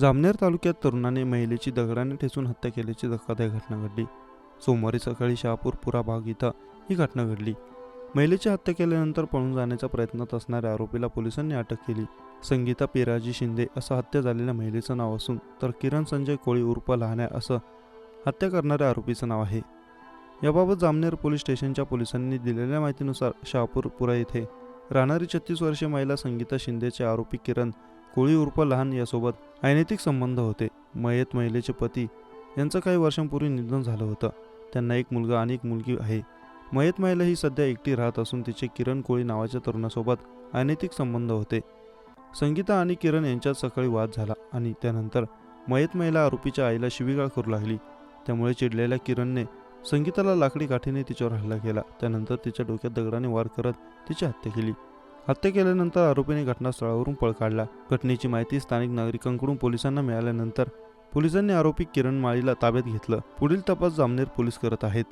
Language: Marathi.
जामनेर तालुक्यात तरुणाने महिलेची दगडाने ठेचून हत्या केल्याची धक्कादायक घटना घडली. सोमवारी सकाळी शहापूर पुरा भाग इथं ही घटना घडली. महिलेची हत्या केल्यानंतर पळून जाण्याच्या प्रयत्नात असणाऱ्या आरोपीला पोलिसांनी अटक केली. संगीता पिराजी शिंदे असं हत्या झालेल्या महिलेचं नाव असून तर किरण संजय कोळी उर्फ लहान्या असं हत्या करणाऱ्या आरोपीचं नाव आहे. याबाबत जामनेर पोलीस स्टेशनच्या पोलिसांनी दिलेल्या माहितीनुसार शहापूर पुरा येथे राहणारी छत्तीस वर्षीय महिला संगीता शिंदेचे आरोपी किरण कोळी उर्फ लहान यासोबत अनैतिक संबंध होते. मयत महिलेचे पती यांचं काही वर्षांपूर्वी निधन झालं होतं. त्यांना एक मुलगा आणि एक मुलगी आहे. मयत महिला ही सध्या एकटी राहत असून तिचे किरण कोळी नावाच्या तरुणासोबत अनैतिक संबंध होते. संगीता आणि किरण यांच्यात सकाळी वाद झाला आणि त्यानंतर मयत महिला आरोपीच्या आईला शिवीगाळ करू लागली. त्यामुळे चिडलेल्या किरणने संगीताला लाकडी काठीने तिच्यावर हल्ला केला. त्यानंतर तिच्या डोक्यात दगडाने वार करत तिची हत्या केली. हत्या केल्यानंतर आरोपीने घटनास्थळावरून पळ काढला. घटनेची माहिती स्थानिक नागरिकांकडून पोलिसांना मिळाल्यानंतर पोलिसांनी आरोपी किरण माळीला ताब्यात घेतलं. पुढील तपास जामनेर पोलीस करत आहेत.